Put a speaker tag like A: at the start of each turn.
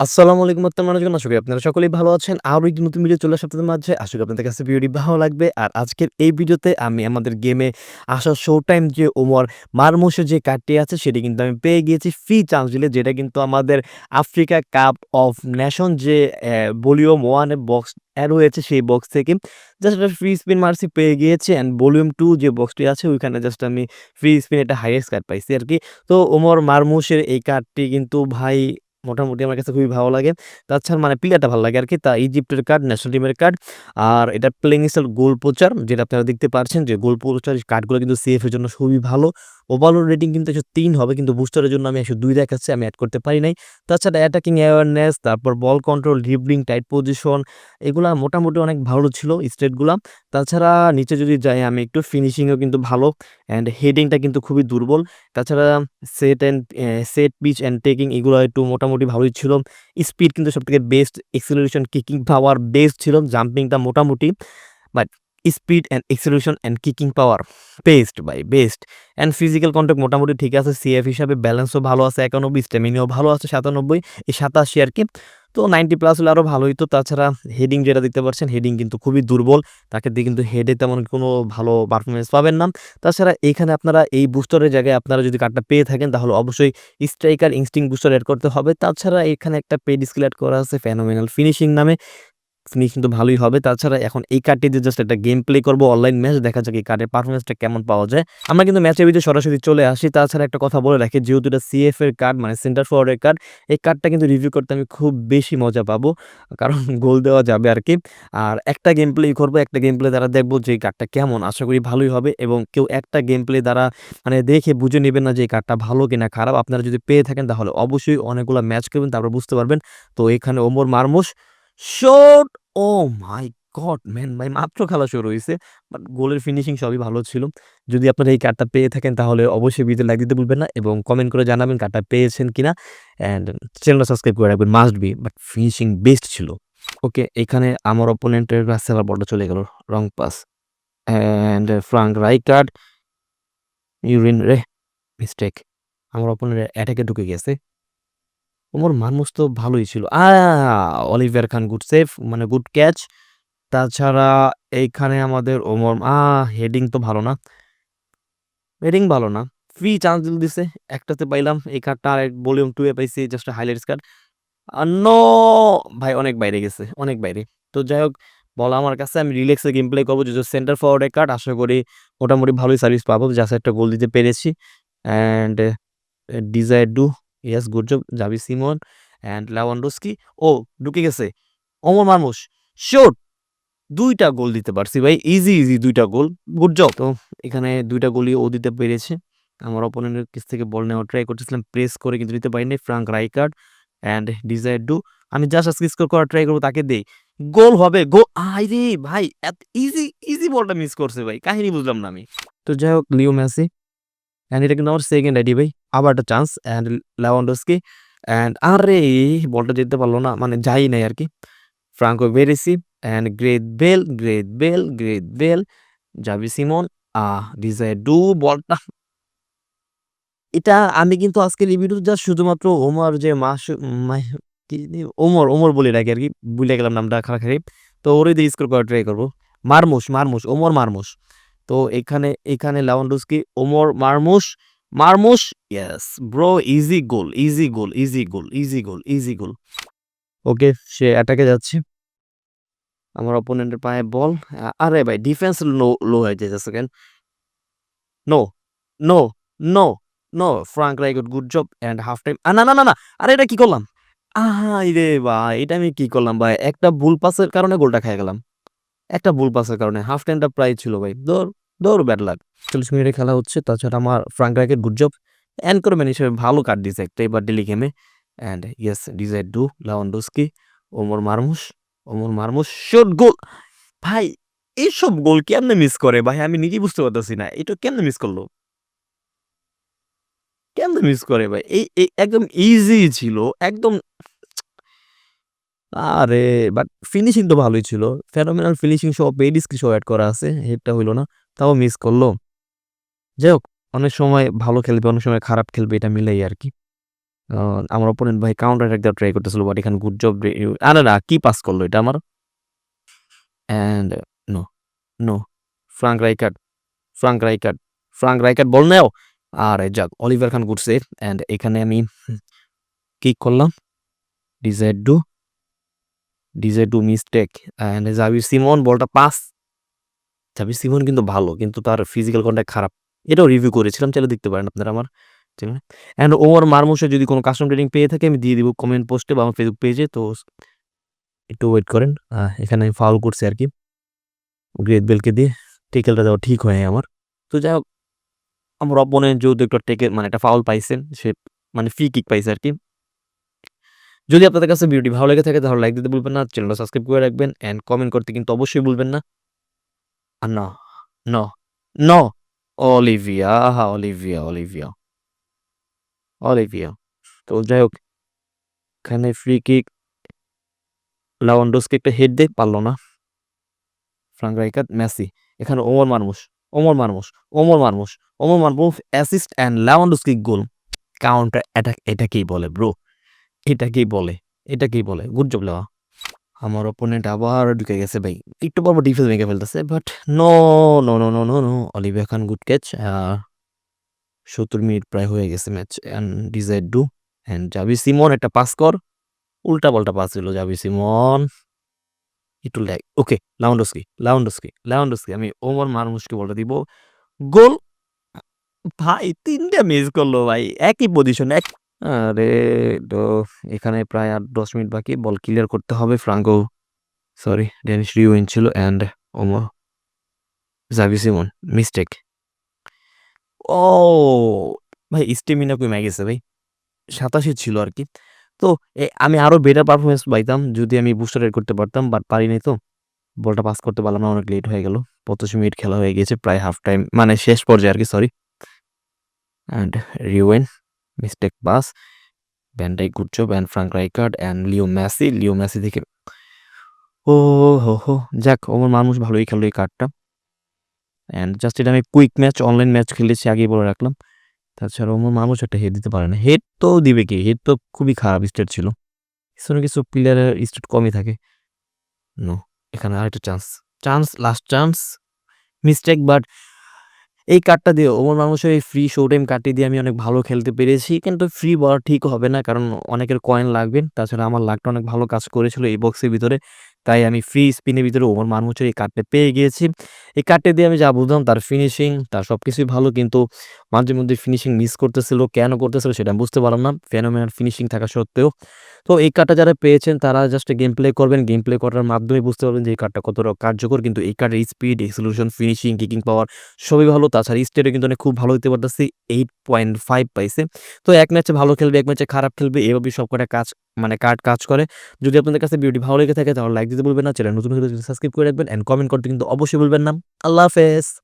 A: আসসালামু আলাইকুম আপনার মানুষজন আশা করি আপনারা সকলেই ভালো আছেন। আরও একটি নতুন ভিডিও চলে আপনাদের মাঝে। আশা করি আপনাদের কাছে ভিডিওটি ভালো লাগবে। আর আজকের এই ভিডিওতে আমি আমাদের গেমে আসা শো টাইম যে ওমর মারমোসের যে কার্ডটি আছে, সেটি কিন্তু আমি পেয়ে গিয়েছি ফ্রি চান্স দিলে, যেটা কিন্তু আমাদের আফ্রিকা কাপ অফ নেশন যে ভলিউম ওয়ানের বক্স অ্যাড হয়েছে, সেই বক্স থেকে জাস্ট একটা ফ্রি স্পিন মারছি, পেয়ে গিয়েছে। অ্যান্ড ভলিউম টু যে বক্সটি আছে, ওইখানে জাস্ট আমি ফ্রি স্পিন একটা হাইয়েস্ট কার্ড পাইছি আর কি তো ওমর মারমুশের এই কার্ডটি কিন্তু ভাই মোটামুটি আমার কাছে খুবই ভালো লাগে। তাছাড়া মানে প্লেয়ারটা ভালো লাগে আর কি তা ইজিপ্টের কার্ড ন্যাশনাল টিমের কার্ড আর এটা প্লেইং স্টাইল গোল পোচার যেটা আপনারা দেখতে পাচ্ছেন যে গোল পোচার কার্ডগুলো কিন্তু সিএফ এর জন্য খুবই ভালো। ওভারঅল রেটিং কিন্তু একশো তিন হবে, কিন্তু বুস্টারের জন্য আমি একশো দুই দেখাচ্ছি, আমি অ্যাড করতে পারি নাই। তাছাড়া অ্যাটাকিং অ্যাওয়ারনেস তারপর ball control dribbling tight position এগুলা মোটামুটি অনেক ভালো ছিল স্টেটগুলা তাছাড়া নিচে যদি যাই, আমি একটু ফিনিশিংও কিন্তু ভালো। অ্যান্ড হেডিংটা কিন্তু খুবই দুর্বল। তাছাড়া set and set piece and taking এগুলো একটু মোটামুটি ভালোই ছিল। স্পিড কিন্তু সবথেকে best acceleration kicking power best ছিল। জাম্পিংটা মোটামুটি but speed and acceleration and kicking power best by best and physical contact মোটামুটি ঠিক আছে। সিএফ হিসাবে ব্যালেন্সও ভালো আছে, একানব্বই স্টেমিনিও ভালো আছে, সাতানব্বই। এই সাতাশি আর কি। তো নাইনটি প্লাস হলে আরও ভালোই। তো তাছাড়া হেডিং যেটা দেখতে পাচ্ছেন হেডিং কিন্তু খুবই দুর্বল। তাকে দিয়ে কিন্তু হেডে তেমন কোনো ভালো পারফরমেন্স পাবেন না। তাছাড়া এখানে আপনারা এই বুস্টারের জায়গায় আপনারা যদি কার্ডটা পেয়ে থাকেন, তাহলে অবশ্যই স্ট্রাইকার ইনস্টিং বুস্টার অ্যাড করতে হবে। তাছাড়া এখানে একটা পেড স্কিল অ্যাড করা আছে ফ্যানোমেনাল ফিনিশিং নামে। ফিনিশিং তো ভালোই হবে। তাছাড়া এখন এই কার্ডটি দিয়ে জাস্ট একটা গেম প্লে করব অনলাইন ম্যাচ দেখা যাক এই কার্ডের পারফরমেন্সটা কেমন পাওয়া যায়। আমরা কিন্তু ম্যাচের ভিতরে সরাসরি চলে আসি। তাছাড়া একটা কথা বলে রাখি, যেহেতু এটা সিএফ এর কার্ড মানে সেন্টার ফরওয়ার্ডের কার্ড এই কার্ডটা কিন্তু রিভিউ করতে আমি খুব বেশি মজা পাবো। কারণ গোল দেওয়া যাবে আর কি আর একটা গেম প্লে করব, একটা গেম প্লে দ্বারা দেখব যে এই কার্ডটা কেমন। আশা করি ভালোই হবে এবং কেউ একটা গেম প্লে দ্বারা মানে দেখে বুঝে নেবেন না যে এই কার্ডটা ভালো কিনা খারাপ। আপনারা যদি পেয়ে থাকেন তাহলে অবশ্যই অনেকগুলো ম্যাচ করবেন তারপর বুঝতে পারবেন। তো এখানে Omar Marmoush shot oh my god man ভাই, মাত্র খেলা শুরু হয়েছে বাট গোলের ফিনিশিং সবই ভালো ছিল। যদি আপনারা এই কার্ডটা পেয়ে থাকেন, তাহলে অবশ্যই ভিডিও লাইক দিতে ভুলবেন না এবং কমেন্ট করে জানাবেন কার্ডটা পেয়েছেন কিনা। অ্যান্ড চ্যানেলটা সাবস্ক্রাইব করে রাখবেন must be but finishing best ছিল। ওকে এখানে আমার অপোনেন্টের কাছে আবার বলটা চলে গেল wrong pass and Frank Rijkaard urine, রে মিস্টেক আমার অপোনেন্ট অ্যাটাকে ঢুকে গেছে। ওমর মানমুস তো ভালোই ছিল। আ অলিভিয়ার খান গুড সেভ মানে গুড ক্যাচ তাছাড়া এইখানে আমাদের ওমর আ হেডিং তো ভালো না। হেডিং ভালো না। ফ্রি চান্স দিছে, একটাতে পাইলাম। এই কার্ডটা আর ভলিউম টু এ পাইছি জাস্ট হাইলাইটস কার্ড নো ভাই, অনেক বাইরে গেছে, অনেক বাইরে। তো যাই হোক, বলা আমার কাছে, আমি রিল্যাক্সে গেম প্লে করব, যে সেন্টার ফরওয়ার্ডের কার্ড আশা করি মোটামুটি ভালোই সার্ভিস পাবো। জাস্ট একটা গোল দিতে পেরেছি। And Desire Doue yes, good job Simon and Lewandowski. Oh, ঢুকে গেছে। অমর মারমুস শোট দুইটা গোল দিতে পারছি ভাই, ইজি ইজি দুইটা গোল, গুড জব। তো এখানে দুইটা গোলই ও দিতে পেরেছে। আমার অপোনেন্টের কাছ থেকে বল নেওয়া ট্রাই করতেছিলাম প্রেস করে কিন্তু দিতে পারিনি Frank Rijkaard and Desire Doue আমি জাস্ট আজকে স্কোর করার ট্রাই করব, তাকে দেই। গোল হবে, গো আই রে ভাই, এত ইজি ইজি বলটা মিস করছে ভাই, কাহিনী বুঝলাম না আমি। তো যাই হোক, লিও মেসি অ্যান্ড এটা কিন্তু আমার সেকেন্ড আইডি ভাই আবার একটা চান্স অ্যান্ড লেভানডস্কি অ্যান্ড আরে বলটা যেতে পারল না মানে যাই নাই আর কি Franco Baresi and great Bale great Bale great Bale জাবি সিমন আহ ডিজায়ার ডু বলটা এটা আমি কিন্তু আজকে রিভিউ জাস্ট শুধুমাত্র ওমর যে মাস ওমর ওমর বলে রাখি আর কি। ভুলে গেলাম নামটা, খারাপ তো ওরে দিয়ে স্কোর করার ট্রাই করব। মারমুশ মারমুশ ওমর মারমুশ তো এখানে এখানে Lewandowski Omar Marmoush Marmoush yes bro easy goal easy goal easy goal easy goal easy goal okay সে অ্যাটাকে যাচ্ছে। আমার অপোনেন্টের পায়ে বল আরে ভাই ডিফেন্স লো লো হয়ে যাইতেছে কেন no no no no Frank Rijkaard good good job and half time না না না না, আরে এটা কি করলাম? আহাই রে ভাই, এটা আমি কি করলাম ভাই? একটা ভুল পাসের কারণে গোলটা খেয়ে গেলাম। একটা ভুল পাসের কারণে। হাফ টাইমটা প্রায় ছিল ভাই। দৌড় দৌড় ব্যাড লাগ চল্লিশ মিনিটে খেলা হচ্ছে, তাছাড়া আমার Frank Rijkaard good job anchorman হিসেবে ভালো কাট দিয়েছে একটা এবার ডেলি গেমে and yes Desire Doue Lewandowski Omar Marmoush Omar Marmoush shot goal ভাই এইসব গোল কেমনে মিস করে? ভাই, আমি নিজেই বুঝতে পারতেছি না। এটা কেমনে মিস করল? কেমনে মিস করে ভাই? এই একদম ইজি ছিল, একদম আরে বাট ফিনিশিং তো ভালোই ছিল ফেনোমেনাল ফিনিশিং সহ পেড স্কিল সহ অ্যাড করা আছে হেডটা হইল না তাও মিস করল যাই হোক অনেক সময় ভালো খেলবে অনেক সময় খারাপ খেলবে এটা মিলেই আর কি আমার অপোনেন্ট ভাই কাউন্টার অ্যাটাক ট্রাই করতেছিল বাট এখানে গুড জব আরে না কি পাস করল এটা আমার? And no, no. Frank Rijkaard, Frank Rijkaard, Frank Rijkaard ball নেও। আরে যাক Oliver Kahn good save and এখানে আমি কিক করলাম। Desire Doue. Desire Doue mistake and Jabir Simon বলটা পাস। জাবির সিমন কিন্তু ভালো, কিন্তু তার ফিজিক্যাল কন্ট্যাক্ট খারাপ। এটাও রিভিউ করেছিলাম, চাইলে দেখতে পারেন আপনারা আমার ঠিক আছে অ্যান্ড ওমর মারমুশের যদি কোনো কাস্টম ট্রেনিং পেয়ে থাকে, আমি দিয়ে দিব কমেন্ট পোস্টে বা আমার ফেসবুক পেজে তো একটু ওয়েট করেন। এখানে আমি ফাউল করছি আর কি গ্রেট বেলকে দিয়ে টেকেলটা দেওয়া ঠিক হয়নি আমার। তো যাই হোক, আমার অপোনেন্ট যেহেতু একটা টেকেল মানে একটা ফাউল পাইছেন, সে মানে ফ্রি কিক পাইছে আরকি। যদি আপনাদের কাছে ভিডিওটি ভালো লেগে থাকে তাহলে লাইক দিতে ভুলবেন না। চ্যানেলটা সাবস্ক্রাইব করে রাখবেন অ্যান্ড কমেন্ট করতে কিন্তু অবশ্যই ভুলবেন না। আর না, নো, নো। অলিভিয়া, আহা অলিভিয়া, অলিভিয়া। অলিভিয়া। তো যাই হোক এখানে ফ্রি কিক লেভানডস্কি একটা হেড দেয় পারল না। Frank Rijkaard, Messi. এখানে Omar Marmoush, Omar Marmoush, Omar Marmoush, Omar Marmoush assist and Lewandowski goal. Counter attack এটাকেই বলে ব্রো। এটাকেই বলে, এটাকেই বলে। Good job Lewa. আমার অপোনেন্ট আবার ঢুকে গেছে ভাই। একটু পরপর ডিফেন্স ভেঙে ফেলতেছে but no, no, no, no, no, no. Olivia Kahn good catch. ৭০ minute প্রায় হয়ে গেছে match and Desire Doue and Xavi Simon একটা পাস কর। উল্টা পাল্টা পাস দিল জাভি সিমন। একটু lag. Okay Lewandowski, Lewandowski, Lewandowski আমি ওমর মারমুশকে বলটা দিব। গোল। ভাই তিনটা মিস করল ভাই। একই পজিশন এক আরে তো এখানে প্রায় আর ১০ মিনিট বাকি। বল ক্লিয়ার করতে হবে ফ্রাঙ্কো সরি ডেনিস রিউইন ছিল and Omar Xavi Simon mistake. Oh, ভাই স্টেমিনা কইমা গেছে ভাই। ৮৭ ছিল আর কি তো আমি আরও বেটার পারফরমেন্স পাইতাম, যদি আমি বুস্টার এড করতে পারতাম বাট পারি নাই তো। বলটা পাস করতে পারলাম না, অনেক লেট হয়ে গেল। ৮৫ মিনিট খেলা হয়ে গিয়েছে প্রায় হাফ টাইম মানে শেষ পর্যায়ে আর কি sorry. And Irwin mistake pass. Van Dijk good job and Frank Rijkaard and Leo Messi Leo Messi থেকে ও হো, হো! যাক ওমর মানুষ ভালোই খেলো এই কার্ডটা। অ্যান্ড জাস্ট এটা আমি কুইক ম্যাচ অনলাইন ম্যাচ খেলেছি আগেই বলে রাখলাম। তাছাড়া ওমর মারমুশ একটা হেড দিতে পারে না। হেড তো দিবে কি? হেড তো খুবই খারাপ স্টেট ছিল। পিছনে কিছু প্লেয়ারের স্টেট কমই থাকে। নো এখানে আরেকটা chance. Chance last chance. Mistake but এই কার্ডটা দিয়ে ওমর মানুষের এই ফ্রি শো টাইম কার্ডটি দিয়ে আমি অনেক ভালো খেলতে পেরেছি। কিন্তু ফ্রি বলা ঠিক হবে না, কারণ অনেকের কয়েন লাগবে। তাছাড়া আমার লাকটা অনেক ভালো কাজ করেছিল এই বক্সের ভিতরে। তাই আমি ফ্রি স্পিনের ভিতরে ওমর মারমুশের এই কার্ডটা পেয়ে গিয়েছি। এই কার্ডটা দিয়ে আমি যা বুঝলাম তার ফিনিশিং তার সব কিছুই ভালো কিন্তু মাঝে মধ্যে ফিনিশিং মিস করতেছিল। কেন করতেছিল সেটা আমি বুঝতে পারলাম না। ফেনোমেনাল ফিনিশিং থাকা সত্ত্বেও। তো এই কার্ডটা যারা পেয়েছেন তারা জাস্ট গেম প্লে করবেন। গেম প্লে করার মাধ্যমে বুঝতে পারবেন যে এই কার্ডটা কতটা কার্যকর। কিন্তু এই কার্ডের speed, execution, finishing, kicking power সবই ভালো। তাছাড়া স্টেটও কিন্তু অনেক খুব ভালো হইতে পারতেছি। 8.5 পাইছে। তো এক ম্যাচে ভালো খেলবে, এক ম্যাচে খারাপ খেলবে। এভাবেই সবকটা কাজ মানে কার্ড কাজ করে। যদি আপনাদের কাছে ভিডিওটি ভালো লেগে থাকে তাহলে লাইক দিতে ভুলবেন না। চ্যানেল নতুন সাবস্ক্রাইব করে রাখবেন অ্যান্ড কমেন্ট করতে কিন্তু অবশ্যই ভুলবেন না। আল্লাহ হাফেজ।